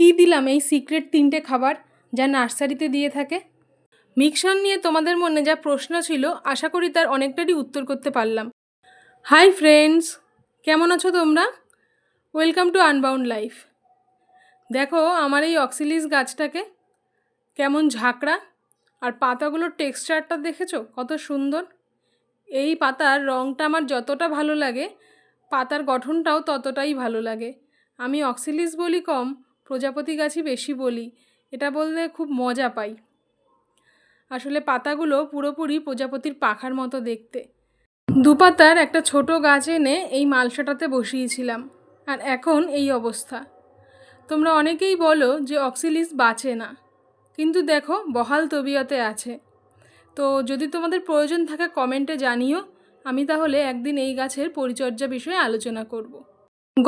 কি দিলাম এই সিক্রেট তিনটে খাবার যা নার্সারিতে দিয়ে থাকে? মিক্সার নিয়ে তোমাদের মনে যা প্রশ্ন ছিল, আশা করি তার অনেকটারই উত্তর করতে পারলাম। হাই ফ্রেন্ডস কেমন আছো তোমরা? ওয়েলকাম টু আনবাউন্ড লাইফ দেখো, আমার এই অক্সিলিস গাছটাকে কেমন ঝাঁকড়া, আর পাতাগুলোর টেক্সচারটা দেখেছ? কত সুন্দর। এই পাতার রঙটা আমার যতটা ভালো লাগে, পাতার গঠনটাও ততটাই ভালো লাগে। আমি অক্সিলিস বলি কম প্রজাপতি গাছই বেশি বলি। এটা বললে খুব মজা পাই। আসলে পাতাগুলো পুরোপুরি প্রজাপতির পাখার মতো দেখতে। দুপাতার একটা ছোট গাছ এনে এই মালসাটাতে বসিয়েছিলাম। আর এখন এই অবস্থা। তোমরা অনেকেই বলো যে অক্সিলিস বাঁচে না। কিন্তু দেখো, বহাল তবিয়তে আছে। তো যদি তোমাদের প্রয়োজন থাকে কমেন্টে জানিও। আমি তাহলে একদিন এই গাছের পরিচর্যা বিষয়ে আলোচনা করব।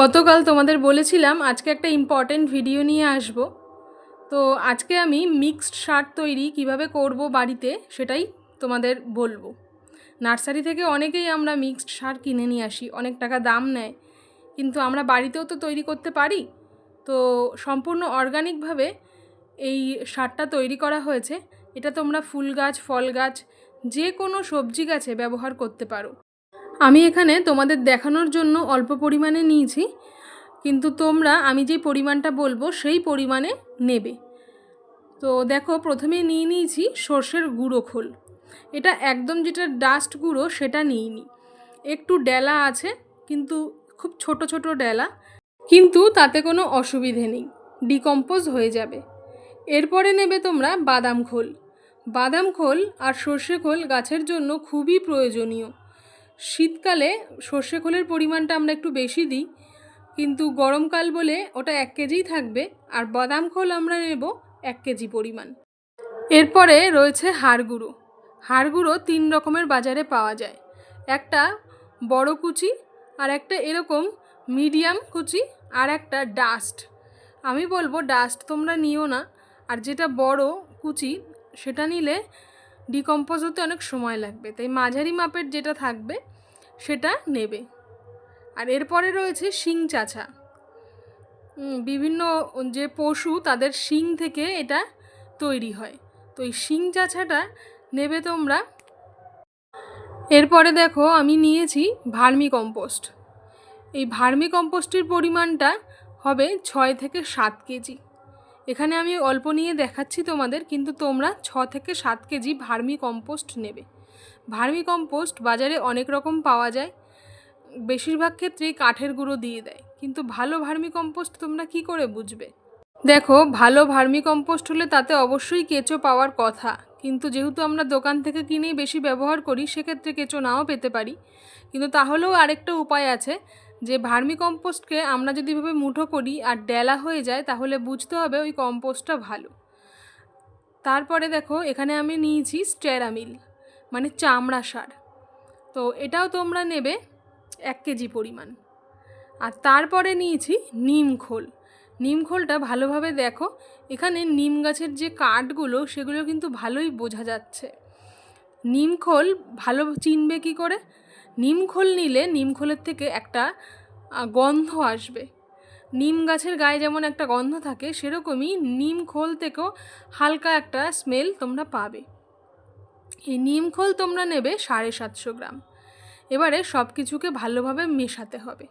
গতকাল তোমাদের বলেছিলাম আজকে একটা ইম্পর্টেন্ট ভিডিও নিয়ে আসব। তো আজকে আমি মিক্সড সার তৈরি কীভাবে করব বাড়িতে সেটাই তোমাদের বলব। নার্সারি থেকে অনেকেই আমরা মিক্সড সার কিনে নিয়ে আসি, অনেক টাকা দাম নেয়। কিন্তু আমরা বাড়িতেও তো তৈরি করতে পারি। তো সম্পূর্ণ অর্গানিকভাবে এই সারটা তৈরি করা হয়েছে। এটা তোমরা ফুল গাছ, ফল গাছ যে কোনো সবজি গাছে ব্যবহার করতে পারো। আমি এখানে তোমাদের দেখানোর জন্য অল্প পরিমাণে নিয়েছি, কিন্তু তোমরা, আমি যে পরিমাণটা বলব সেই পরিমাণে নেবে। তো দেখো, প্রথমে নিয়ে নিয়েছি সর্ষের গুঁড়ো খোল। এটা একদম যেটা ডাস্ট গুঁড়ো, সেটা নিইনি। একটু ডেলা আছে, কিন্তু খুব ছোট ছোট ডেলা। কিন্তু তাতে কোনো অসুবিধে নেই ডিকম্পোজ হয়ে যাবে। এরপরে নেবে তোমরা বাদাম খোল। বাদাম খোল আর সর্ষে খোল গাছের জন্য খুবই প্রয়োজনীয়। শীতকালে সর্ষে খোলের পরিমাণটা আমরা একটু বেশি দিই, কিন্তু গরমকাল বলে ওটা এক কেজিই থাকবে, আর বাদাম খোল আমরা নেব এক কেজি পরিমাণ। এরপরে রয়েছে হাড় গুঁড়ো। হাড় গুঁড়ো তিন রকমের বাজারে পাওয়া যায়। একটা বড় কুচি, আর একটা এরকম মিডিয়াম কুচি, আর একটা ডাস্ট। আমি বলব, ডাস্ট তোমরা নিও না, আর যেটা বড় কুচি, সেটা নিলে ডিকম্পোজ হতে অনেক সময় লাগবে। তাই মাঝারি মাপের যেটা থাকবে, সেটা নেবে। আর এরপরে রয়েছে শিং চাছা বিভিন্ন যে পশু, তাদের শিং থেকে এটা তৈরি হয়। তো এই শিং চাছাটা নেবে তোমরা। এরপরে দেখো, আমি নিয়েছি ভার্মি কম্পোস্ট এই ভার্মি কম্পোস্টের পরিমাণটা হবে ছয় থেকে সাত কেজি। এখানে আমি অল্প নিয়ে দেখাচ্ছি তোমাদের, কিন্তু তোমরা ছ থেকে সাত কেজি ভার্মি কম্পোস্ট নেবে। ভার্মি কম্পোস্ট বাজারে অনেক রকম পাওয়া যায়, বেশিরভাগ ক্ষেত্রেই কাঠের গুঁড়ো দিয়ে দেয়, কিন্তু ভালো ভার্মি কম্পোস্ট তোমরা কি করে বুঝবে? দেখো, ভালো ভার্মি কম্পোস্ট হলে তাতে অবশ্যই কেঁচো পাওয়ার কথা, কিন্তু যেহেতু আমরা দোকান থেকে কিনেই বেশি ব্যবহার করি, সেক্ষেত্রে কেঁচো নাও পেতে পারি। কিন্তু তাহলেও আরেকটা উপায় আছে যে ভার্মি কম্পোস্টকে আমরা যদি এভাবে মুঠো করি আর ডেলা হয়ে যায়, তাহলে বুঝতে হবে ওই কম্পোস্টটা ভালো। তারপরে দেখো, এখানে আমি নিয়েছি স্টেরামিল মানে চামড়া সার। তো এটাও তোমরা নেবে এক কেজি পরিমাণ। আর তারপরে নিয়েছি নিম খোল। নিম খোলটা ভালোভাবে দেখো, এখানে নিম গাছের যে কাঠগুলো, সেগুলো কিন্তু ভালোই বোঝা যাচ্ছে। নিম খোল ভালো চিনবে কি করে? নিম খোল নিলে নিমখোলের থেকে একটা গন্ধ আসবে। নিম গাছের গায়ে যেমন একটা গন্ধ থাকে, সেরকমই নিম খোল থেকেও হালকা একটা স্মেল তোমরা পাবে। এই নিম খোল তোমরা নেবে সাড়ে সাতশো গ্রাম। এবারে সব কিছুকে ভালোভাবে মেশাতে হবে।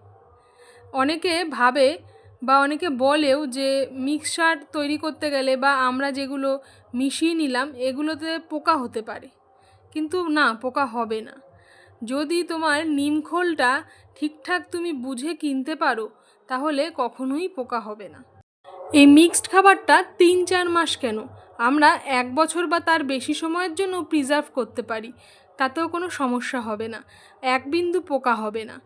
অনেকে ভাবে বা অনেকে বলেও যে মিক্সার তৈরি করতে গেলে বা আমরা যেগুলো মিশিয়ে নিলাম, এগুলোতে পোকা হতে পারে। কিন্তু না, পোকা হবে না। যদি তোমার নিমখোলটা ঠিকঠাক তুমি বুঝে কিনতে পারো, তাহলে কখনোই পোকা হবে না। এই মিক্সড খাবারটা তিন চার মাস কেন? আমরা এক বছর বা তার বেশি সময়ের জন্য প্রিজার্ভ করতে পারি, তাতেও কোনো সমস্যা হবে না। এক বিন্দু পোকা হবে না।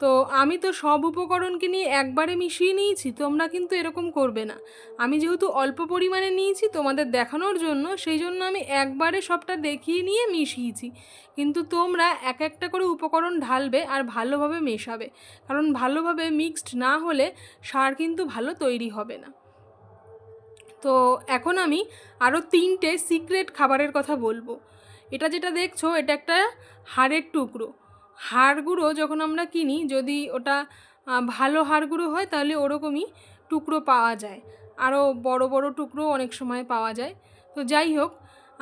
তো আমি তো সব উপকরণকে নিয়ে একবারে মিশিয়ে নিয়েছি, তোমরা কিন্তু এরকম করবে না। আমি যেহেতু অল্প পরিমাণে নিয়েছি তোমাদের দেখানোর জন্য, সেই জন্য আমি একবারে সবটা দেখিয়ে নিয়ে মিশিয়েছি। কিন্তু তোমরা এক একটা করে উপকরণ ঢালবে আর ভালোভাবে মেশাবে, কারণ ভালোভাবে মিক্সড না হলে সার কিন্তু ভালো তৈরি হবে না। তো এখন আমি আরও তিনটে সিক্রেট খাবারের কথা বলব। এটা যেটা দেখছ, এটা একটা হাড়ের টুকরো। হাড় গুঁড়ো যখন আমরা কিনি, যদি ওটা ভালো হাড়গুঁড়ো হয়, তাহলে ওরকমই টুকরো পাওয়া যায়। আরও বড় বড় টুকরো অনেক সময় পাওয়া যায়। তো যাই হোক,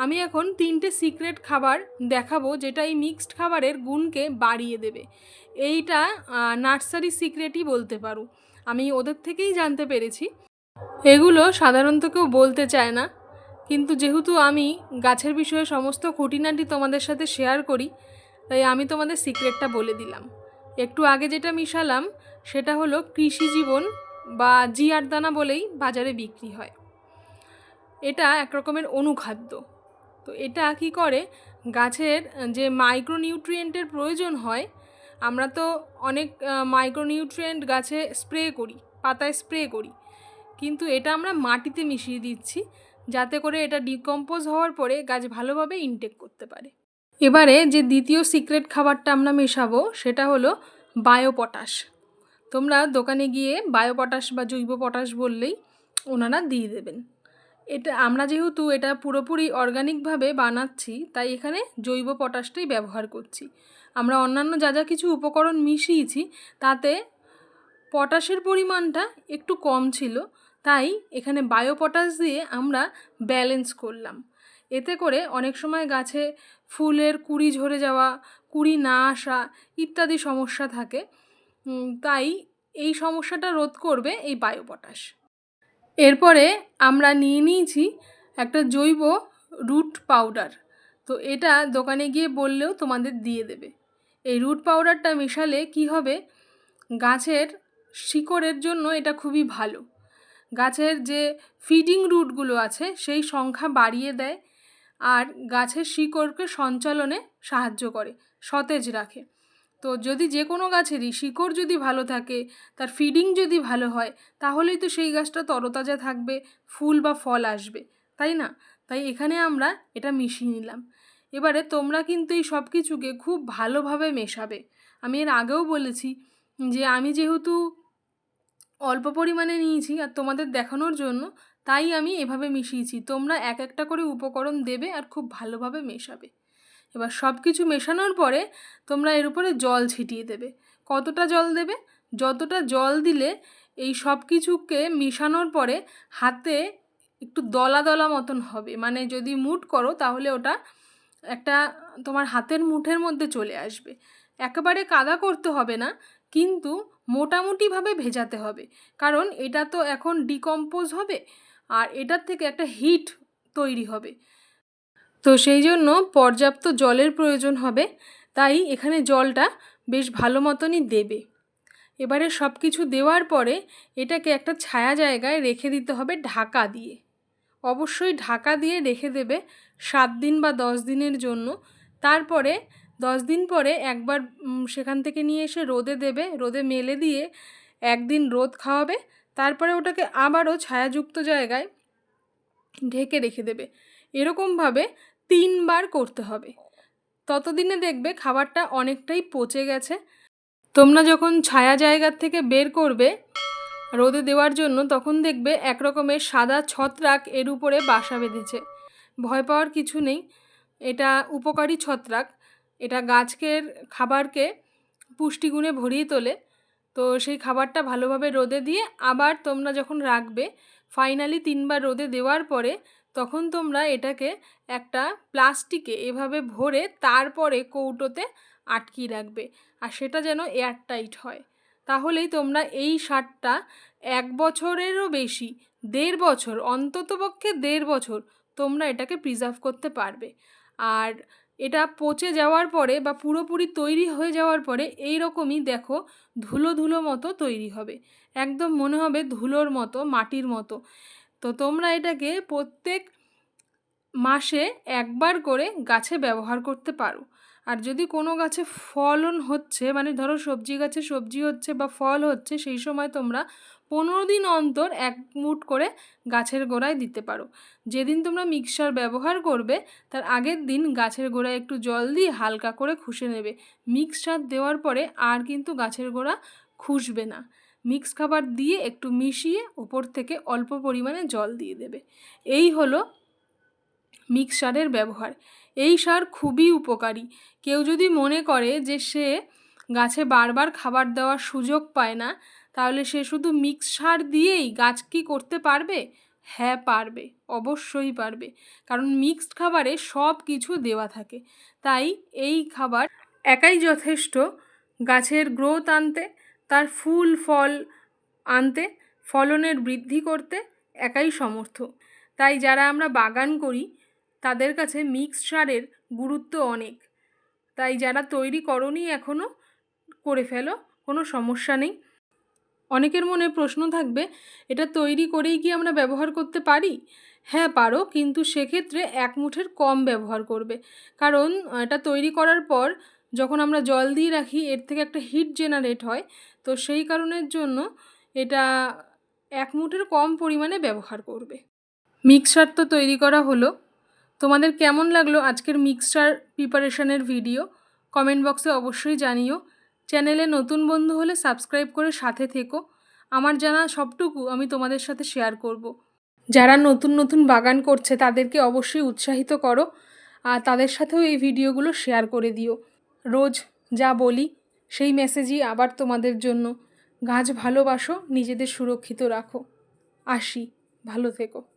আমি এখন তিনটে সিক্রেট খাবার দেখাবো, যেটা এই মিক্সড খাবারের গুণকে বাড়িয়ে দেবে। এইটা নার্সারি সিক্রেটই বলতে পারো। আমি ওদের থেকেই জানতে পেরেছি। এগুলো সাধারণত কেউ বলতে চায় না। কিন্তু যেহেতু আমি গাছের বিষয়ে সমস্ত খুঁটিনাটি তোমাদের সাথে শেয়ার করি তাই আমি তোমাদের সিক্রেটটা বলে দিলাম। একটু আগে যেটা মিশালাম, সেটা হলো কৃষি জীবন বা জিয়ার দানা বলেই বাজারে বিক্রি হয়। এটা এক রকমের অনুখাদ্য। তো এটা কি করে? গাছের যে মাইক্রোনিউট্রিয়েন্টের প্রয়োজন হয়, আমরা তো অনেক মাইক্রোনিউট্রিয়েন্ট গাছে স্প্রে করি, পাতায় স্প্রে করি। কিন্তু এটা আমরা মাটিতে মিশিয়ে দিচ্ছি, যাতে করে এটা ডিকম্পোজ হওয়ার পরে গাছ ভালোভাবে ইনটেক করতে পারে। এবারে যে দ্বিতীয় সিক্রেট খাবারটা আমরা মেশাবো, সেটা হলো বায়ো পটাশ তোমরা দোকানে গিয়ে বায়ো পটাশ বা জৈব পটাশ বললেই ওনারা দিয়ে দেবেন। এটা, আমরা যেহেতু এটা পুরোপুরি অর্গানিকভাবে বানাচ্ছি, তাই এখানে জৈব পটাশটাই ব্যবহার করছি। আমরা অন্যান্য যা যা কিছু উপকরণ মিশিয়েছি, তাতে পটাশের পরিমাণটা একটু কম ছিল, তাই এখানে বায়ো পটাশ দিয়ে আমরা ব্যালেন্স করলাম। এতে করে অনেক সময় গাছে ফুলের কুড়ি ঝরে যাওয়া, কুড়ি না আসা ইত্যাদি সমস্যা থাকে। তাই এই সমস্যাটা রোধ করবে এই বায়ো পটাশ এরপরে আমরা নিয়ে নিয়েছি একটা জৈব রুট পাউডার। তো এটা দোকানে গিয়ে বললেও তোমাদের দিয়ে দেবে। এই রুট পাউডারটা মেশালে কি হবে? গাছের শিকড়ের জন্য এটা খুবই ভালো। গাছের যে ফিডিং রুটগুলো আছে, সেই সংখ্যা বাড়িয়ে দেয়। আর গাছের শিকড়কে সঞ্চালনে সাহায্য করে, সতেজ রাখে। তো যদি যে কোনো গাছেরই শিকড় যদি ভালো থাকে, তার ফিডিং যদি ভালো হয়, তাহলেই তো সেই গাছটা তরতাজা থাকবে, ফুল বা ফল আসবে, তাই না? তাই এখানে আমরা এটা মিশিয়ে নিলাম। এবারে তোমরা কিন্তু এই সব কিছুকে খুব ভালোভাবে মেশাবে। আমি এর আগেও বলেছি যে আমি যেহেতু অল্প পরিমাণে নিয়েছি আর তোমাদের দেখানোর জন্য তাই আমি এভাবে মিশিয়েছি। তোমরা এক একটা করে উপকরণ দেবে আর খুব ভালোভাবে মেশাবে। এবার সব কিছু মেশানোর পরে তোমরা এর উপরে জল ছিটিয়ে দেবে। কতটা জল দেবে? যতটা জল দিলে এই সব কিছুকে মিশানোর পরে হাতে একটু দলা দলা মতন হবে। মানে যদি মুট করো তাহলে ওটা একটা তোমার হাতের মুঠের মধ্যে চলে আসবে। একেবারে কাদা করতে হবে না, কিন্তু মোটামুটিভাবে ভেজাতে হবে। কারণ এটা তো এখন ডিকম্পোজ হবে। আর এটার থেকে একটা হিট তৈরি হবে। তো সেই জন্য পর্যাপ্ত জলের প্রয়োজন হবে, তাই এখানে জলটা বেশ ভালো মতনই দেবে। এবারে সব কিছু দেওয়ার পরে এটাকে একটা ছায়া জায়গায় রেখে দিতে হবে ঢাকা দিয়ে। অবশ্যই ঢাকা দিয়ে রেখে দেবে সাত দিন বা দশ দিনের জন্য। তারপরে দশ দিন পরে একবার সেখান থেকে নিয়ে এসে রোদে দেবে, রোদে মেলে দিয়ে একদিন রোদ খাওয়াবে তারপরে ওটাকে আবারও ছায়াযুক্ত জায়গায় ঢেকে রেখে দেবে। এরকমভাবে তিনবার করতে হবে। ততদিনে দেখবে খাবারটা অনেকটাই পচে গেছে। তোমরা যখন ছায়া জায়গার থেকে বের করবে রোদে দেওয়ার জন্য, তখন দেখবে এক রকমের সাদা ছত্রাক এর উপরে বাসা বেঁধেছে। ভয় পাওয়ার কিছু নেই। এটা উপকারী ছত্রাক। এটা গাছকের খাবারকে পুষ্টিগুণে ভরিয়ে তোলে। তো সেই খাবারটা ভালোভাবে রোদে দিয়ে আবার তোমরা যখন রাখবে ফাইনালি তিনবার রোদে দেওয়ার পরে তখন তোমরা এটাকে একটা প্লাস্টিকে এভাবে ভরে তারপরে কৌটোতে আটকিয়ে রাখবে আর সেটা যেন এয়ারটাইট হয়। তাহলেই তোমরা এই সারটা এক বছরেরও বেশি, দেড় বছর, অন্ততপক্ষে দেড় বছর তোমরা এটাকে প্রিজার্ভ করতে পারবে। আর এটা পচে যাওয়ার পরে বা পুরোপুরি তৈরি হয়ে যাওয়ার পরে এই রকমই দেখো ধুলো ধুলো মতো তৈরি হবে। একদম মনে হবে ধুলোর মতো, মাটির মতো। তো তোমরা এটাকে প্রত্যেক মাসে একবার করে গাছে ব্যবহার করতে পারো। আর যদি কোনো গাছে ফলন হচ্ছে মানে ধরো সবজি গাছে সবজি হচ্ছে বা ফল হচ্ছে, সেই সময় তোমরা পনেরো দিন অন্তর এক মুট করে গাছের গোড়ায় দিতে পারো। যেদিন তোমরা মিক্সার ব্যবহার করবে, তার আগের দিন গাছের গোড়ায় একটু জল দিয়ে হালকা করে খুশে নেবে। মিক্সচার দেওয়ার পরে আর কিন্তু গাছের গোড়া খুশবে না। মিক্স খাবার দিয়ে একটু মিশিয়ে ওপর থেকে অল্প পরিমাণে জল দিয়ে দেবে। এই হলো মিক্সারের ব্যবহার। এই সার খুবই উপকারী। কেউ যদি মনে করে যে সে গাছে বারবার খাবার দেওয়ার সুযোগ পায় না, তাহলে সে শুধু মিক্স সার দিয়েই গাছ কি করতে পারবে? হ্যাঁ পারবে, অবশ্যই পারবে। কারণ মিক্সড খাবারে সব কিছু দেওয়া থাকে। তাই এই খাবার একাই যথেষ্ট। গাছের গ্রোথ আনতে, তার ফুল, ফল আনতে, ফলনের বৃদ্ধি করতে একাই সমর্থ। তাই যারা আমরা বাগান করি তাদের কাছে মিক্সড সারের গুরুত্ব অনেক। তাই যারা তৈরি করনি এখনও করে ফেলো, কোনো সমস্যা নেই। অনেকের মনে প্রশ্ন থাকবে, এটা তৈরি করেই কি আমরা ব্যবহার করতে পারি? হ্যাঁ পারো, কিন্তু সেক্ষেত্রে এক মুঠের কম ব্যবহার করবে। কারণ এটা তৈরি করার পর যখন আমরা জল দিয়ে রাখি, এর থেকে একটা হিট জেনারেট হয়। তো সেই কারণের জন্য এটা এক মুঠের কম পরিমাণে ব্যবহার করবে। মিক্সার তো তৈরি করা হলো। তোমাদের কেমন লাগল আজকের মিক্সচার প্রিপারেশনের ভিডিও কমেন্ট বক্সে অবশ্যই জানিও। চ্যানেলে নতুন বন্ধু হলে সাবস্ক্রাইব করে সাথে থেকো। আমার জানা সবটুকু আমি তোমাদের সাথে শেয়ার করব। যারা নতুন নতুন বাগান করছে, তাদেরকে অবশ্যই উৎসাহিত করো আর তাদের সাথেও এই ভিডিওগুলো শেয়ার করে দিও। রোজ যা বলি, সেই মেসেজই আবার তোমাদের জন্য। গাছ ভালোবাসো, নিজেদের সুরক্ষিত রাখো। আসি। ভালো থেকো।